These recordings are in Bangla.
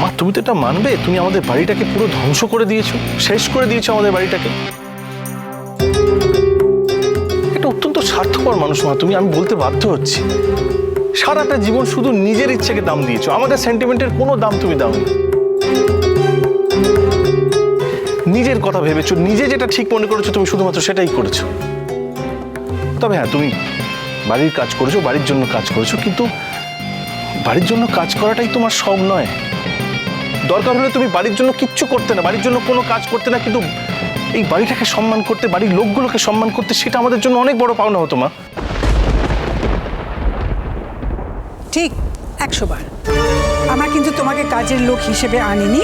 মা, তুমি তো এটা মানবে, তুমি আমাদের বাড়িটাকে পুরো ধ্বংস করে দিয়েছ, শেষ করে দিয়েছ আমাদের বাড়িটাকে। এটা অত্যন্ত স্বার্থপর মানুষ মা, তুমি, আমি বলতে বাধ্য হচ্ছি। সারাটা জীবন শুধু নিজের ইচ্ছেকে দাম দিয়েছ, আমাদের সেন্টিমেন্টের কোনো দাম তুমি দাওনি। নিজের কথা ভেবেছো, নিজে যেটা ঠিক মনে করেছ তুমি শুধুমাত্র সেটাই করেছ। তবে হ্যাঁ তুমি বাড়ির কাজ করেছ, বাড়ির জন্য কাজ করেছ, কিন্তু বাড়ির জন্য কাজ করাটাই তোমার শখ নয়। দরকার হলে তুমি বাড়ির জন্য কিচ্ছু করতে না, বাড়ির জন্য কোনো কাজ করতে না, কিন্তু এই বাড়িটাকে সম্মান করতে, বাড়ির লোকগুলোকে সম্মান করতে সেটা আমাদের জন্য অনেক বড় পাওনা হতো, মা। ঠিক একশো বার। আমরা কিন্তু তোমাকে কাজের লোক হিসেবে আনিনি,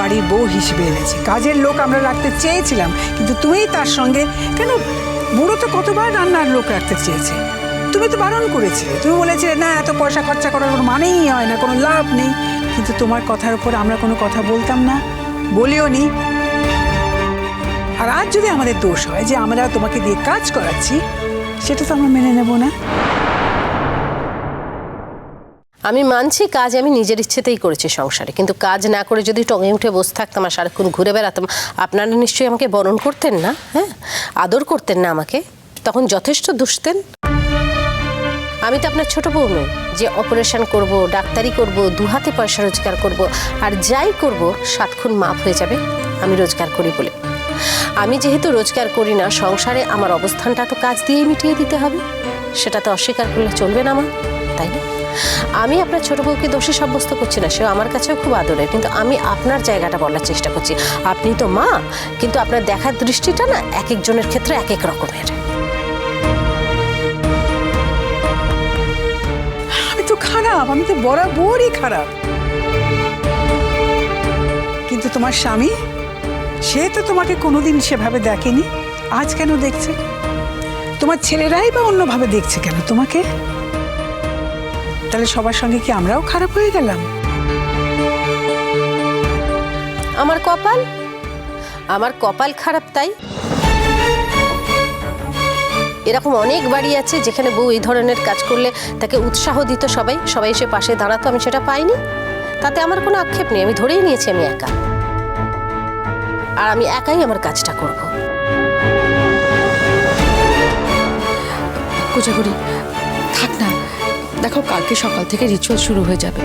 বাড়ির বউ হিসেবে এনেছি। কাজের লোক আমরা রাখতে চেয়েছিলাম, কিন্তু তুমি তার সঙ্গে কেন বুড়ো তো কতবার রান্নার লোক রাখতে চেয়েছে? তুমি তো বারণ করেছিলে। তুমি বলেছিলে, না, এত পয়সা খরচা করার কোনো মানেই হয় না, কোনো লাভ নেই। কিন্তু তোমার কথার উপর আমরা কোনো কথা বলতাম না। বলিও নি। আর আজ যদি আমাদের দোষ হয় যে আমরা তোমাকে দিয়ে কাজ করাচ্ছি, সেটা তো আমরা মেনে নেব না। আমি মানছি কাজ আমি নিজের ইচ্ছেতেই করেছি সংসারে, কিন্তু কাজ না করে যদি টঙে উঠে বসে থাকতাম আর সারাক্ষণ ঘুরে বেড়াতাম, আপনারা নিশ্চয়ই আমাকে বরণ করতেন না হ্যাঁ? আদর করতেন না আমাকে, তখন যথেষ্ট দুষতেন। আমি তো আপনার ছোট বউ নই। যে অপারেশন করব, ডাক্তারি করব দু হাতে পয়সা রোজগার করব, আর যাই করব, সাতক্ষণ মাপ হয়ে যাবে, আমি রোজগার করি বলে। আমি যেহেতু রোজগার করি না, সংসারে আমার অবস্থানটা তো কাজ দিয়েই মিটিয়ে দিতে হবে। সেটা তো অস্বীকার করলে চলবে না আমার তাই না? আমি আপনার ছোট বউকে দোষী সাব্যস্ত করছি না, সেও আমার কাছেও খুব আদরের, কিন্তু আমি আপনার জায়গাটা বলার চেষ্টা করছি। আপনি তো মা, কিন্তু আপনার দেখার দৃষ্টিটা না এক একজনের ক্ষেত্রে এক এক রকমের। খারাপ আমি তো বরাবরই খারাপ। কিন্তু তোমার স্বামী, সে তো তোমাকে কোনোদিন সেভাবে দেখেনি। আজ কেন দেখছে? তোমার ছেলেরাই বা অন্যভাবে দেখছে কেন তোমাকে? তাহলে সবার সঙ্গে কি আমরাও খারাপ হয়ে গেলাম? আমার কপাল? আমার কপাল খারাপ তাই? এরকম অনেক বাড়ি আছে যেখানে বউ এই ধরনের কাজ করলে তাকে উৎসাহ দিত সবাই সবাই এসে পাশে দাঁড়াতো, আমি সেটা পাইনি। তাতে আমার কোনো আক্ষেপ নেই, আমি ধরেই নিয়েছি আমি একা। আর আমি একাই আমার কাজটা করব। কোচাগরি থাক না। দেখো, কালকে সকাল থেকে রিচুয়াল শুরু হয়ে যাবে।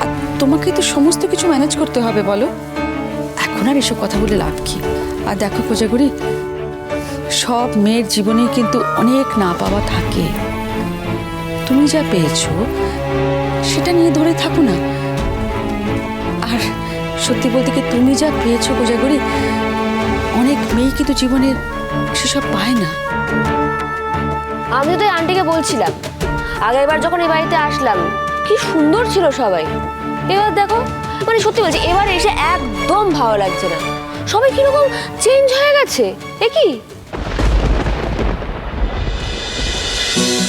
আর তোমাকে তো সমস্ত কিছু ম্যানেজ করতে হবে, বলো। এখন আর এসব কথা বলে লাভ কি? আর দেখো কোচাগরি সব মেয়ের জীবনেই কিন্তু অনেক না পাওয়া থাকে। তুমি যা পেয়েছ, সেটা নিয়ে ধরে থাকো না। আর সত্যি বলতে কি তুমি যা পেয়েছ কোজাগরি, অনেক মেয়ে কিন্তু জীবনের সেসব পায় না। আমি তো আন্টিকে বলছিলাম। আগের বার যখন এই বাড়িতে আসলাম, কি সুন্দর ছিল সবাই। এবার দেখো মানে সত্যি বলছি, এবার এসে একদম ভালো লাগছে না। সবাই কীরকম চেঞ্জ হয়ে গেছে। এ কি?